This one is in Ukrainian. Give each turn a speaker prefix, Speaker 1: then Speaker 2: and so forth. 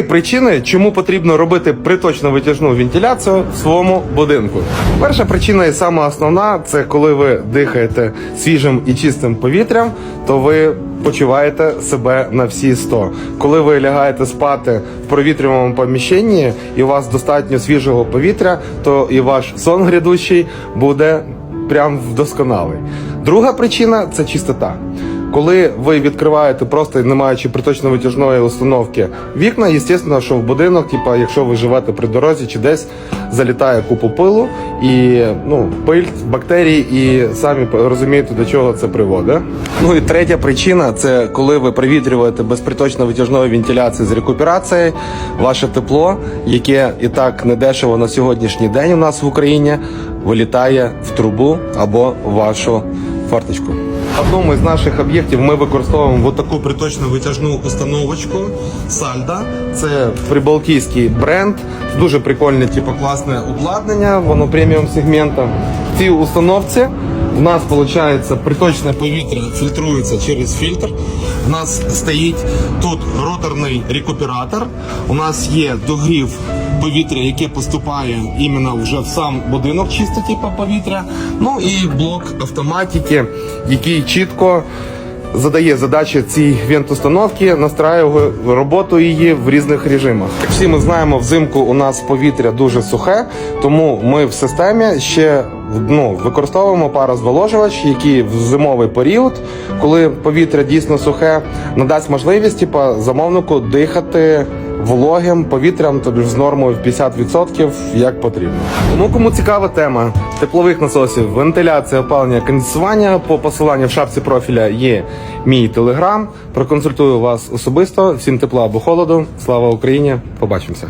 Speaker 1: Причини, чому потрібно робити приточну витяжну вентиляцію в своєму будинку. Перша причина і сама основна це коли ви дихаєте свіжим і чистим повітрям, то ви почуваєте себе на всі 100. Коли ви лягаєте спати в провітрюваному поміщенні і у вас достатньо свіжого повітря, то і ваш сон грядущий буде прям вдосконалий. Друга причина це чистота. Коли ви відкриваєте просто не маючи приточно-витяжної установки вікна, звісно, що в будинок, типа, якщо ви живете при дорозі чи десь залітає купу пилу і ну, пиль, бактерії, і самі розумієте, до чого це приводить. Ну і третя причина це коли ви провітрюєте без приточно-витяжної вентиляції з рекуперацією, ваше тепло, яке і так недешево на сьогоднішній день у нас в Україні, вилітає в трубу або в вашу форточку. В одному із наших об'єктів ми використовуємо таку приточну витяжну установочку Сальда. Це прибалтійський бренд. Дуже прикольне, типу, класне обладнання, воно преміум сегмента. В цій установці в нас виходить приточне повітря фільтрується через фільтр. У нас стоїть тут роторний рекуператор. У нас є догрів повітря, яке поступає іменно вже в сам будинок, чисто типу повітря. Ну і блок автоматики, який чітко задає задачі цій вентустановки, настраює роботу її в різних режимах. Всі ми знаємо, взимку у нас повітря дуже сухе, тому ми в системі ще ну, використовуємо парозволожувач, який в зимовий період, коли повітря дійсно сухе, надасть можливість типа, замовнику дихати вологим повітрям, тобі з нормою в 50% як потрібно. Тому кому цікава тема теплових насосів, вентиляція, опалення, кондиціювання по посиланню в шапці профіля є мій телеграм. Проконсультую вас особисто. Всім тепла або холоду. Слава Україні! Побачимося.